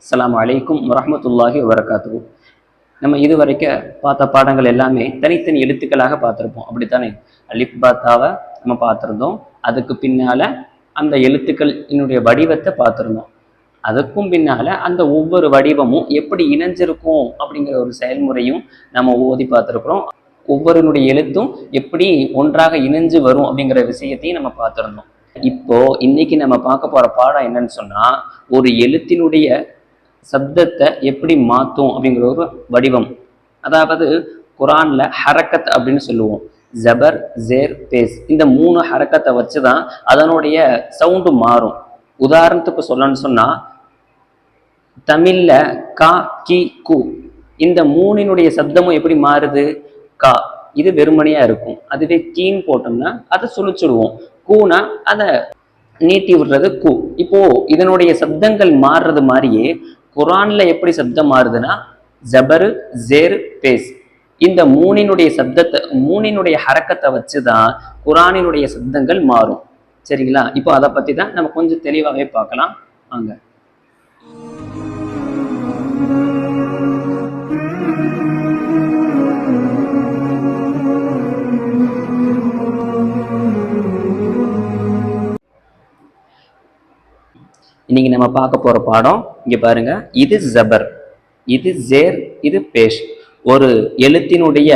அஸ்லாம் வலைக்கும் வரமத்துல்லாஹி வரகாத்து நம்ம இதுவரைக்கும் பார்த்த பாடங்கள் எல்லாமே தனித்தனி எழுத்துக்களாக பார்த்துருப்போம். அப்படித்தானே? அலிஃப் பாத்தாவை நம்ம பார்த்துருந்தோம். அதுக்கு பின்னால அந்த எழுத்துக்கள் என்னுடைய வடிவத்தை பார்த்துருந்தோம். அதுக்கும் பின்னால் அந்த ஒவ்வொரு வடிவமும் எப்படி இணைஞ்சிருக்கும் அப்படிங்கிற ஒரு செயல்முறையும் நம்ம ஓதி பார்த்துருக்குறோம். ஒவ்வொருனுடைய எழுத்தும் எப்படி ஒன்றாக இணைஞ்சு வரும் அப்படிங்கிற விஷயத்தையும் நம்ம பார்த்துருந்தோம். இப்போ இன்னைக்கு நம்ம பார்க்க போற பாடம் என்னன்னு சொன்னா ஒரு எழுத்தினுடைய சப்தத்தை எப்படி மாற்றும் அப்படிங்கிற ஒரு வடிவம். அதாவது குரான்ல ஹரக்கத் அப்படின்னு சொல்லுவோம். ஜபர் ஜேர் பேஸ். இந்த மூணு ஹரக்கத்தை வச்சு தான் அதனுடைய சவுண்டு மாறும். உதாரணத்துக்கு சொல்லணும்னு சொன்னா தமிழ்ல கா கி கு. இந்த மூணினுடைய சப்தமும் எப்படி மாறுது? கா. இது வெறுமனையாக இருக்கும். அதுவே கீன்னு போட்டோம்னா அதை சுழிச்சுடுவோம். கூனா அதை நீட்டி விடுறது கு. இப்போ இதனுடைய சப்தங்கள் மாறுறது மாதிரியே குரான்ல எப்படி சப்தம் மாறுதுன்னா ஜபரு ஜேரு பேஸ். இந்த மூணினுடைய சப்தத்தை மூணினுடைய ஹரக்கத்தை வச்சு தான் குரானினுடைய சப்தங்கள் மாறும். சரிங்களா? இப்போ அதை பத்தி தான் நம்ம கொஞ்சம் தெளிவாகவே பார்க்கலாம். வாங்க. இன்னைக்கு நம்ம பார்க்க போகிற பாடம் இங்கே பாருங்க. இது ஜபர் இது ஜேர் இது பேஷ். ஒரு எழுத்தினுடைய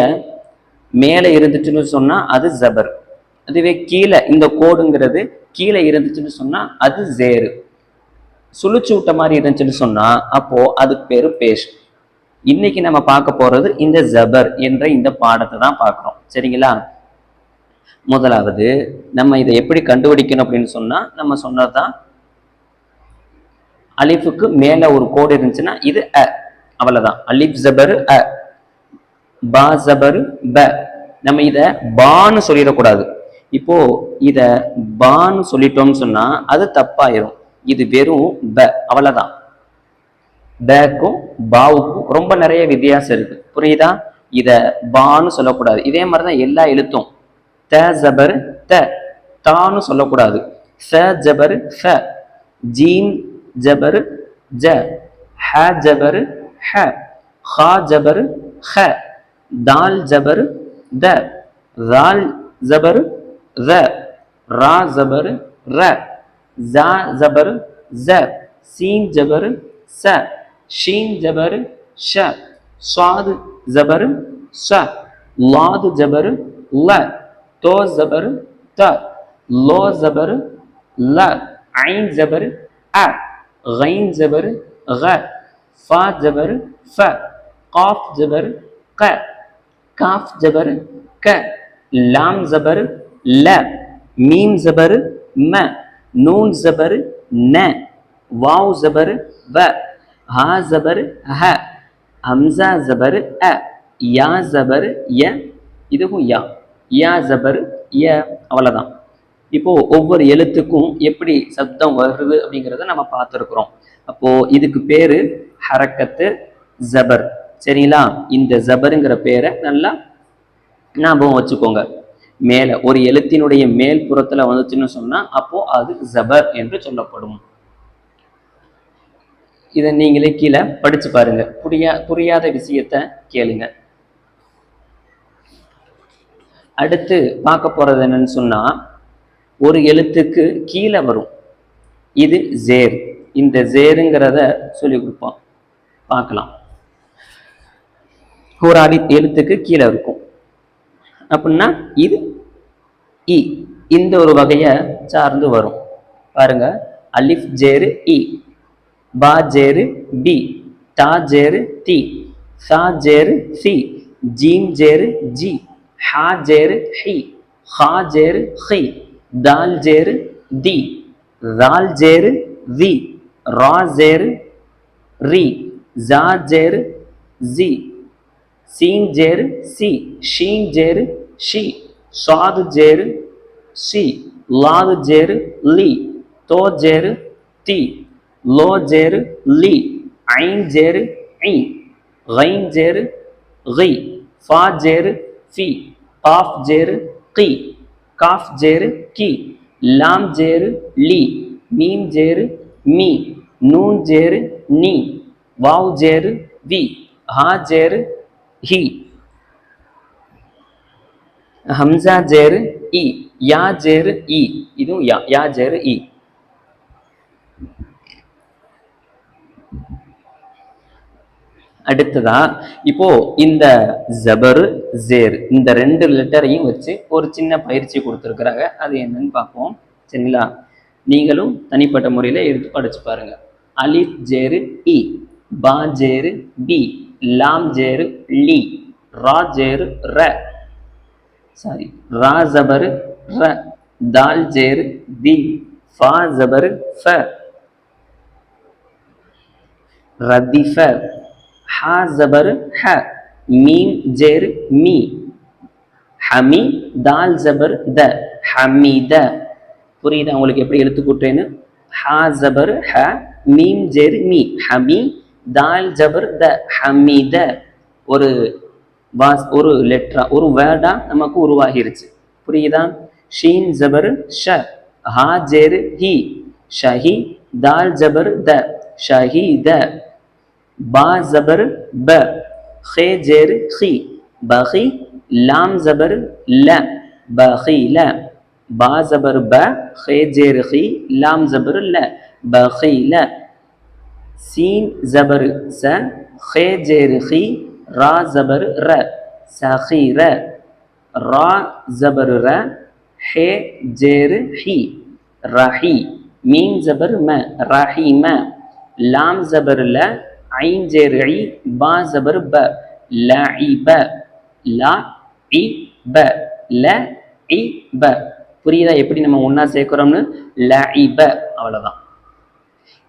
மேலே இருந்துச்சுன்னு சொன்னால் அது ஜபர். அதுவே கீழே இந்த கோடுங்கிறது கீழே இருந்துச்சுன்னு சொன்னால் அது ஜேரு. சுழிச்சு விட்ட மாதிரி இருந்துச்சுன்னு சொன்னால் அப்போது அதுக்கு பேர் பேஷ். இன்னைக்கு நம்ம பார்க்க போகிறது இந்த ஜபர் என்ற இந்த பாடத்தை தான் பார்க்குறோம். சரிங்களா? முதலாவது நம்ம இதை எப்படி கண்டுபிடிக்கணும் அப்படின்னு சொன்னால் நம்ம சொன்னதுதான் அலிஃபுக்கு மேலே ஒரு கோடு இருந்துச்சுன்னா இது அ. அவ்வளோதான் அலிஃப் ஜபரு அ. பா ஜபரு ப. நம்ம இதை பான்னு சொல்லிடக்கூடாது. இப்போ இதை பான்னு சொல்லிட்டோம்னு சொன்னா அது தப்பாயிரும். இது வெறும் ப. அவ்வளோதான் பேக்கும் பாவுக்கும் ரொம்ப நிறைய வித்தியாசம் இருக்கு. புரியுதா? இதை பான்னு சொல்லக்கூடாது. இதே மாதிரி தான் எல்லா எழுத்தும். த ஜபர் த. தான்னு சொல்லக்கூடாது. ச ஜபர் ச. ஜீன் ஜபரு ஜ ஹ ஜபரு ஹ ஹா ஜபரு ஹ தால் ஜபரு த ரால் ஜபரு ர ரா ஜபரு ர ஜா ஜபரு ز سین جبر س شین جبر ش صاد زبر س لاد جبر ل تو زبر ت لو زبر ل عین زبر ا غين زبر غ فا زبر ف قاف زبر ق كاف زبر ك لام زبر ل ميم زبر م نون زبر ن واو زبر و ها زبر ه ஹம்சா ஜபர் அ யா ஜபர் ய இதுவும் யா யா ஜபர் ய அவ்வளோதான் இப்போ ஒவ்வொரு எழுத்துக்கும் எப்படி சப்தம் வருது அப்படிங்கிறத நம்ம பார்த்துருக்குறோம். அப்போ இதுக்கு பேரு ஹரக்கத்து ஜபர். சரிங்களா? இந்த ஜபருங்கிற பேரை நல்லா ஞாபகம் வச்சுக்கோங்க. மேலே ஒரு எழுத்தினுடைய மேல் புறத்துல வந்துச்சுன்னு சொன்னா அப்போ அது ஜபர் என்று சொல்லப்படும். இதை நீங்களே கீழே படிச்சு பாருங்க. புரியா புரியாத விஷயத்த கேளுங்க. அடுத்து பார்க்க போறது என்னன்னு சொன்னா ஒரு எழுத்துக்கு கீழே வரும். இது ஜேர். இந்த ஜேருங்கிறத சொல்லி கொடுப்பான் பார்க்கலாம். ஒரு அடி எழுத்துக்கு கீழே இருக்கும். அப்படின்னா இது இ. இந்த ஒரு வகையை சார்ந்து வரும். பாருங்க. அலிஃப் ஜேரு இ. பா ஜேரு பி. தா ஜேரு தி. சா ஜேரு சி. ஜீம் ஜேரு ஜி. ஹா ஜேரு ஹி. ஹா ஜேரு ஹி. தால் ஜேரு தி ரால் ஜேரு வி ரா ஜேரு ரி ஜா ஜேரு ஜி சீன் ஜேரு சி ஷீன் ஜேரு ஷி சாது ஜேரு ஷி லாது ஜேரு லி தோ ஜேரு தி லோ ஜேரு லி ஐன் ஜேரு ஐ கைன் ஜேரு கை ஃபா ஜேரு ஃபி காஃப் ஜேரு கி காஃப் ஜேரு கி லாம் ஜேரு லி மீம் ஜேரு மீ நூன் ஜேரு நீ வாவ் ஜேரு வி ஹா ஜேரு ஹி ஹம்சா ஜேரு இ யா ஜேரு இ இதுவும் யா யா ஜேரு இ அடுத்ததா இப்போ இந்த ஜபரு ஜேர் இந்த ரெண்டு லெட்டரையும் வச்சு ஒரு சின்ன பயிற்சி கொடுத்துருக்குறாங்க. அது என்னன்னு பார்ப்போம். சரிங்களா? நீங்களும் தனிப்பட்ட முறையில் எடுத்து படிச்சு பாருங்க. அலிஃப் ஜேரு இ. பா ஜேரு பி. லாம் ஜேரு லி. ரா ஜேரு ர. சாரி ரா ஜபரு ர. தால் ஜேரு தி. ஃபா ஜபரு ஃப. ரதிஃப ஹா ஜபர் ஹ மீம் ஜெர் மீ. ஹமி தால் ஜபர் த ஹமீத. புரியுதா? உங்களுக்கு எப்படி எழுத்து கூட்டுறேன்னு ஹா ஜபர் ஹ மீம் ஜெர் மீ. ஹமி தால் ஜபர் த ஹமீத. ஒரு வாஸ் ஒரு லெட்டரா ஒரு வேர்டா நமக்கு உருவாகிருச்சு. புரியுதா? ஷீன் ஜபர் ஷ ஹா ஜேர் ஹி. ஷஹி தால் ஜபர் த ஷஹி த பா ஜபர் ப ஹே ஜேர் ஹி பஹி லாம் ஜபர் ல பஹி ல. பா ஜபர் ப ஹே ஜேர் ஹி லாம் ஜபர் ல பஹி ல. சீன் ஜபர் ச ஹே ஜேர் ஹி ரா ஜபர் ர சஹி ர. ரா ஜபர் ர ஹே ஜேர் ஹி ரஹி. மீன் ஜபர் ம ரஹி ம. லாம் ஜபர் ல ஐ பா ஜபர் ப ல இ ப லா இ ப ல இ ப புரியுதா? எப்படி நம்ம ஒன்றா சேர்க்குறோம்னு? ல இ ப அவ்வளோதான்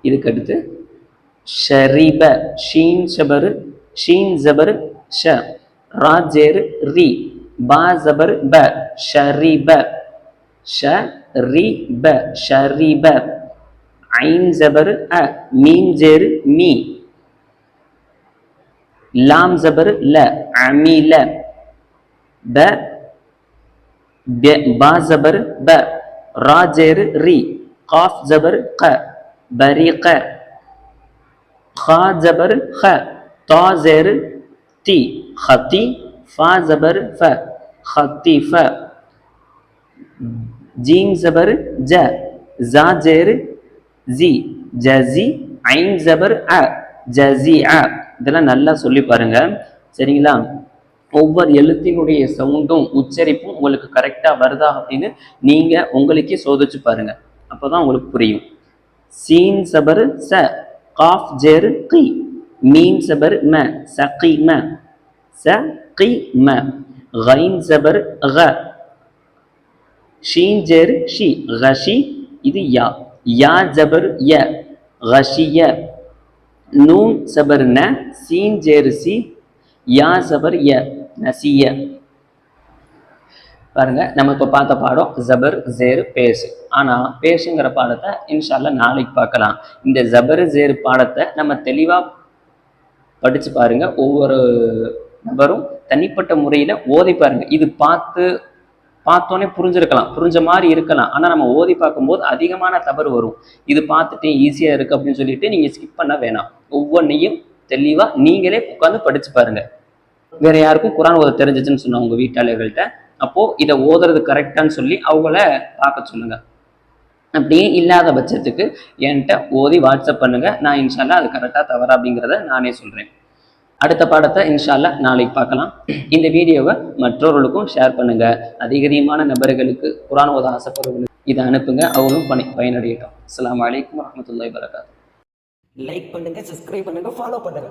இதுக்கு அடுத்து ஷரிப. ஷீன் ஷபர் ஷீன் ஜபர் ஷ. ராஜேரு ரி. பா ஜபர் ப ஷரிப. ஷ ரி ப ஷரிப. ஐன் ஜபர் அ மீன் ஜேர் மீ. ላም ዘበር ለ ዓሚለ በ ባ ዘበር በ ራ ዜር ሪ ቃፍ ዘበር ቀ በሪቀ ኻ ዘበር ኸ ጣ ዜር ቲ ኸጢ ፋ ዘበር ፈ ኸጢፈ ጂም ዘበር ጀ ዛ ዜር ዚ ጀዚ ዐይን ዘበር ዐ ጀዚዐ இதெல்லாம் நல்லா சொல்லி பாருங்க. சரிங்களா? ஒவ்வொரு எழுத்தினுடைய சவுண்டும் உச்சரிப்பும் உங்களுக்கு கரெக்டாக வருதா அப்படின்னு நீங்கள் உங்களுக்கே சோதிச்சு பாருங்கள் அப்போ தான் உங்களுக்கு புரியும். சீன் சபரு ச காஃப் ஜெரு கி மீன் சபர் ம ச கி ம ச கி ம غين زبر غ ஷீன் ஜெரு ஷி غشي இது யா யா زبر ய غشي يا நூன் சபர் ந சீன் ஜேர் சி யா சபர் ய நசிய பாருங்க நம்ம இப்போ பார்த்த பாடம் ஜபர் ஜேர் பேசு. ஆனால் பேசுங்கிற பாடத்தை இன்ஷால்ல நாளைக்கு பார்க்கலாம். இந்த ஜபர் ஜேர் பாடத்தை நம்ம தெளிவாக படித்து பாருங்க. ஒவ்வொரு நபரும் தனிப்பட்ட முறையில் ஓதி பாருங்க. இது பார்த்து பார்த்தோன்னே புரிஞ்சிருக்கலாம். புரிஞ்ச மாதிரி இருக்கலாம். ஆனால் நம்ம ஓதி பார்க்கும்போது அதிகமான தவறு வரும். இது பார்த்துட்டு ஈஸியாக இருக்குது அப்படின்னு சொல்லிட்டு நீங்கள் ஸ்கிப் பண்ண வேணாம். ஒவ்வொன்றையும் தெளிவாக நீங்களே உட்காந்து படித்து பாருங்கள் வேற யாருக்கும் குரான் ஓத தெரிஞ்சிச்சுன்னு சொன்னா உங்கள் வீட்டாளர்கள்ட்ட அப்போது இதை ஓதுறது கரெக்டான்னு சொல்லி அவங்கள பார்க்க சொல்லுங்கள் அப்படியே இல்லாத பட்சத்துக்கு என்கிட்ட ஓதி வாட்ஸ்அப் பண்ணுங்கள் நான் இன்ஷால்லா அது கரெக்டாக தவறா அப்படிங்கிறத நானே சொல்கிறேன் அடுத்த பாடத்தை இன்ஷால்லா நாளைக்கு பார்க்கலாம். இந்த வீடியோவை மற்றவர்களுக்கும் ஷேர் பண்ணுங்க. அதிகமான நபர்களுக்கு குரான் ஓத ஆசைப்படுறவங்களுக்கு இதை அனுப்புங்க. அவங்களும் பணி பயனடையட்டும். அஸ்ஸலாமு வலைக்கம் வரமத்துல வரகாத்து லைக் பண்ணுங்க சப்ஸ்கிரைப் பண்ணுங்க ஃபாலோ பண்ணுங்க.